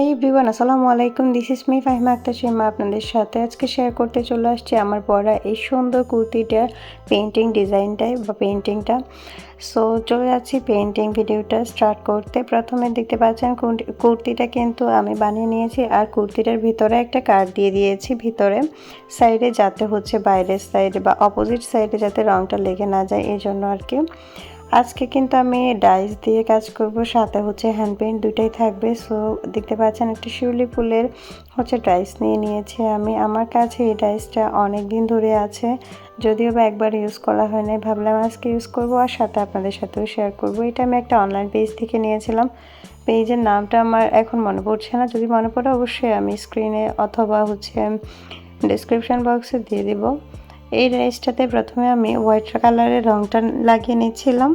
এই এভরিওয়ান আসসালামু আলাইকুম। This is me Fahima Akhtar Seema আপনাদের সাথে আজকে শেয়ার করতে চলে আসছি আমার পরা এই সুন্দর কুর্তিটার পেন্টিং ডিজাইনটাই বা পেন্টিংটা সো চলে যাচ্ছি পেন্টিং ভিডিওটা স্টার্ট করতে। প্রথমে দেখতে পাচ্ছেন কুর্তিটা কিন্তু আমি বানিয়ে নিয়েছি আর কুর্তিটার ভিতরে একটা কার্ড দিয়ে দিয়েছি। ভিতরে সাইডে যাতে হচ্ছে বাইরের সাইডে বা অপোজিট সাইডে যাতে রঙটা লেগে না যায়, এই জন্য আর কি। আজকে কিন্তু আমি ডাইস দিয়ে কাজ করব, সাথে হচ্ছে হ্যান্ড পেইন্ট দুটাই থাকবে। সো দেখতে পাচ্ছেন একটা শিউলি ফুলের হচ্ছে ডাইস নিয়ে নিয়েছি আমি। আমার কাছে এই ডাইসটা অনেক দিন ধরে আছে, যদিও বা একবার ইউজ করা হয় নাই, ভাবলাম আজকে ইউজ করব আর সাথে আপনাদের সাথেও শেয়ার করব। এটা আমি একটা অনলাইন পেজ থেকে নিয়েছিলাম। পেজের নামটা আমার এখন মনে পড়ছে না, যদি মনে পড়ে অবশ্যই আমি স্ক্রিনে অথবা হচ্ছে ডিসক্রিপশন বক্সে দিয়ে দেবো। এই রাইসটাতে প্রথমে আমি হোয়াইট কালারের রংটা লাগিয়ে নিচ্ছিলাম।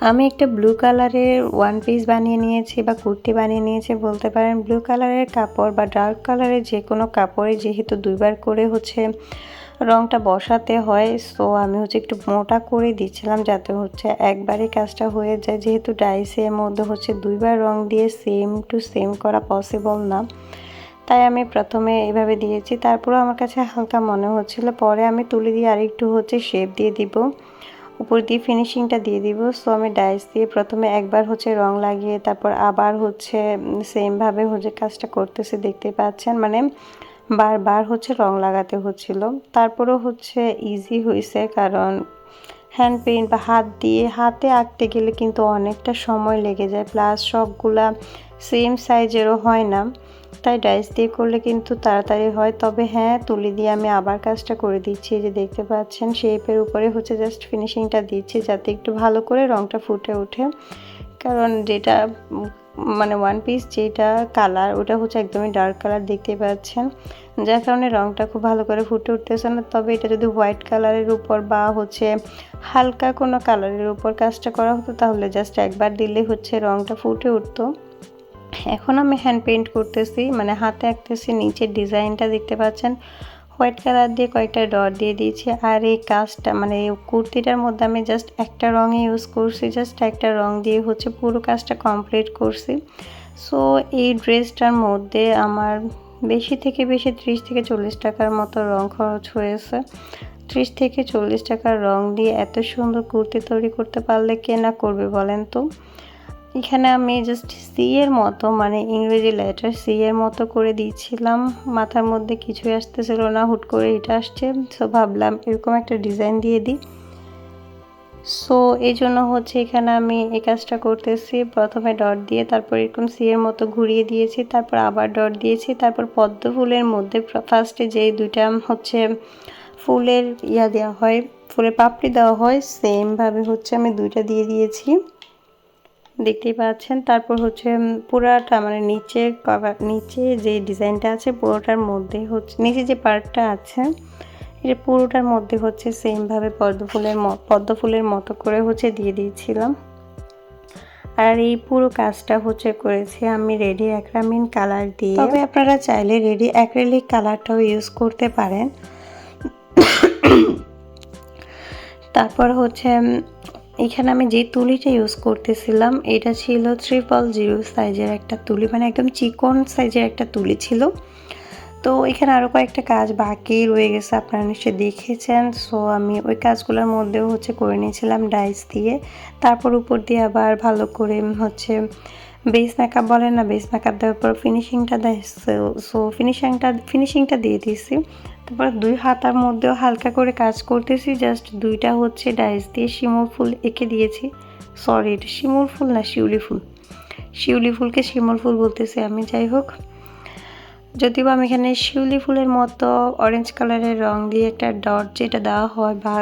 আমি একটা ব্লু কালারের ওয়ান পিস বানিয়ে নিয়েছি বা কুর্তি বানিয়ে নিয়েছি, বলতে পারেন। ব্লু কালারের কাপড় বা ডার্ক কালারের যে কোনো কাপড়ে যেহেতু দুইবার করে হচ্ছে রংটা বসাতে হয় সো আমি হচ্ছে একটু মোটা করে দিচ্ছিলাম যাতে হচ্ছে একবারে কাজটা হয়ে যায়। যেহেতু ডাইসের মধ্যে হচ্ছে দুইবার রং দিয়ে সেম টু সেম করা পসিবল না। তাই আমি প্রথমে এইভাবে দিয়েছি। তারপরে আমার কাছে হালকা মনে হচ্ছিল। পরে আমি তুলে দিয়ে আরেকটু হচ্ছে শেপ দিয়ে দিব। উপর দিয়ে ফিনিশিংটা দিয়ে দিব। সো আমি ডাইস দিয়ে প্রথমে একবার হচ্ছে রং লাগিয়ে, তারপর আবার হচ্ছে সেমভাবে হচ্ছে কাজটা করতেছে দেখতে পাচ্ছেন। মানে বারবার হচ্ছে রং লাগাতে হচ্ছিল। তারপরেও হচ্ছে ইজি হয়েছে কারণ হ্যান্ড পেইন্ট বা হাত দিয়ে, হাতে আঁকতে গেলে কিন্তু অনেকটা সময় লেগে যায়। প্লাস সবগুলা সেম সাইজেরও হয় না। তাই ডাইস দিয়ে করলে কিন্তু তাড়াতাড়ি হয়। তবে হ্যাঁ তুলি দিয়ে আমি আবার কাজটা করে দিচ্ছি। যে দেখতে পাচ্ছেন শেপের উপরে হচ্ছে জাস্ট ফিনিশিংটা দিচ্ছি যাতে একটু ভালো করে রংটা ফুটে ওঠে। কারণ যেটা মানে ওয়ান পিস যেটা কালার ওটা হচ্ছে একদমই ডার্ক কালার দেখতে পাচ্ছেন। যার কারণে রংটা খুব ভালো করে ফুটে উঠতেছে না। তবে এটা যদি হোয়াইট কালারের উপর বা হচ্ছে হালকা কোনো কালারের উপর কাজটা করা হতো, তাহলে জাস্ট একবার দিলে হচ্ছে রংটা ফুটে উঠতো। এখন আমি হ্যান্ড পেইন্ট করতেছি মানে হাতে আঁকতেছি, নিচের ডিজাইনটা দেখতে পাচ্ছেন। হোয়াইট কালার দিয়ে কয়েকটা ডট দিয়ে দিয়েছি, আর এই কাজটা মানে কুর্তিটার মধ্যে আমি জাস্ট একটা রঙে ইউজ করছি জাস্ট একটা রং দিয়ে হচ্ছে পুরো কাজটা কমপ্লিট করছি। সো এই ড্রেসটার মধ্যে আমার বেশি থেকে বেশি ত্রিশ থেকে চল্লিশ টাকার মতো রং খরচ হয়েছে। ত্রিশ থেকে চল্লিশ টাকার রং দিয়ে এত সুন্দর কুর্তি তৈরি করতে পারলে কে না করবে বলেন তো? এখানে আমি জাস্ট সি এর মতো মানে ইংরেজি লেটার সি এর মতো করে দিয়েছিলাম। মাথার মধ্যে কিছুই আসতেছিল না, হুট করে এটা আসছে। সো ভাবলাম এরকম একটা ডিজাইন দিয়ে দিই। সো এই জন্য হচ্ছে এখানে আমি এই কাজটা করতেছি। প্রথমে ডট দিয়ে তারপর এরকম সি এর মতো ঘুরিয়ে দিয়েছি, তারপর আবার ডট দিয়েছি, তারপর পদ্ম ফুলের মধ্যে ফার্স্টে যে দুইটা হচ্ছে ফুলের ইয়া দেওয়া হয়, ফুলের পাপড়ি দেওয়া হয় সেমভাবে হচ্ছে আমি দুইটা দিয়ে দিয়েছি। দেখতেই পাচ্ছেন। তারপর হচ্ছে পুরাটা মানে নিচে কভার নিচে যে ডিজাইনটা আছে, পুরোটার মধ্যে হচ্ছে, নিচে যে পার্টটা আছে, এটা পুরোটার মধ্যে হচ্ছে সেমভাবে পদ্ম ফুলের পদ্ম ফুলের মতো করে হচ্ছে দিয়ে দিয়েছিলাম। আর এই পুরো কাজটা হচ্ছে করেছি আমি রেডি অ্যাক্রামিন কালার দিয়ে। তবে আপনারা চাইলে রেডি অ্যাক্রেলিক কালারটাও ইউজ করতে পারেন। তারপর হচ্ছে এখানে আমি যে তুলিটা ইউজ করতেছিলাম, এটা ছিল ট্রিপল জিরো সাইজের একটা তুলি মানে একদম চিকন সাইজের একটা তুলি ছিল। তো এখানে আরও কয়েকটা কাজ বাকি রয়ে গেছে, আপনারা নিশ্চয়ই দেখেছেন। সো আমি ওই কাজগুলোর মধ্যেও হচ্ছে করে নিয়েছিলাম ডাইস দিয়ে। তারপর উপর দিয়ে আবার ভালো করে হচ্ছে বেস মেকআপ বলে না বেস মেকআপ দেওয়ার পর ফিনিশিংটা দেয় সো ফিনিশিংটা ফিনিশিংটা দিয়ে দিয়েছি। তারপর দুই হাতার মধ্যেও হালকা করে কাজ করতেছি জাস্ট দুইটা হচ্ছে ডাইস দিয়ে শিমুল ফুল এঁকে দিয়েছি। সরি এটা শিমুল ফুল না শিউলি ফুল? শিউলি ফুলকে শিমুল ফুল বলতেছি আমি, যাই হোক। যদিও আমি এখানে শিউলি ফুলের মতো অরেঞ্জ কালারের রং দিয়ে একটা ডট যেটা দেওয়া হয় বা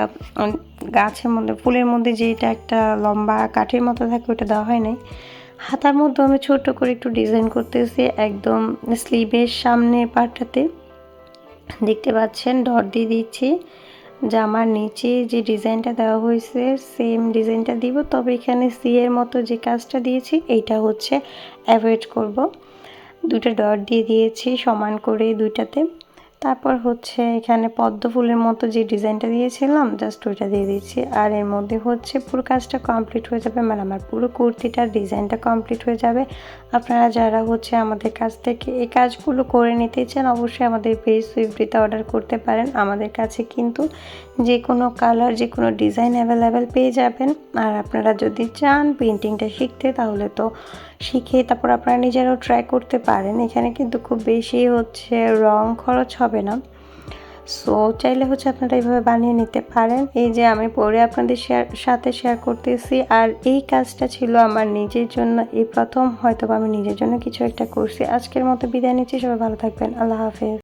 গাছের মধ্যে, ফুলের মধ্যে যেটা একটা লম্বা কাঠের মতো থাকে, ওটা দেওয়া হয় নাই। হাতার মধ্যে আমি ছোট করে একটু ডিজাইন করতেছি একদম স্লিভের সামনে পার্টটাতে দেখতে পাচ্ছেন ডট দিয়ে দিচ্ছি। জামার নিচে যে ডিজাইনটা দেওয়া হয়েছে সেম ডিজাইনটা দিব। তবে এখানে সি এর মতো যে কাজটা দিয়েছি, এইটা হচ্ছে অ্যাভয়েড করব। দুটো ডট দিয়ে দিয়েছি সমান করে দুইটাতে। তারপর হচ্ছে এখানে পদ্ম ফুলের মতো যে ডিজাইনটা দিয়েছিলাম জাস্ট ওইটা দিয়ে দিচ্ছি। আর এর মধ্যে হচ্ছে পুরো কাজটা কমপ্লিট হয়ে যাবে মানে আমার পুরো কুর্তিটার ডিজাইনটা কমপ্লিট হয়ে যাবে। আপনারা যারা হচ্ছে আমাদের কাছ থেকে এই কাজগুলো করে নিতে চান, অবশ্যই আমাদের পেজ সুইফটিতে অর্ডার করতে পারেন। আমাদের কাছে কিন্তু যে কোনো কালার যে কোনো ডিজাইন অ্যাভেলেবেল পেয়ে যাবেন। আর আপনারা যদি চান পেন্টিংটা শিখতে, তাহলে তো শিখে তারপর আপনারা নিজেরাও ট্রাই করতে পারেন। এখানে কিন্তু খুব বেশি হচ্ছে রং খরচ হবে না। সো চাইলে হচ্ছে আপনারা এইভাবে বানিয়ে নিতে পারেন। এই যে আমি পরে আপনাদের শেয়ার সাথে শেয়ার করতেছি। আর এই কাজটা ছিল আমার নিজের জন্য। এই প্রথম হয়তো আমি নিজের জন্য কিছু একটা করছি। আজকের মতো বিদায় নিচ্ছি। সবাই ভালো থাকবেন। আল্লাহ হাফেজ।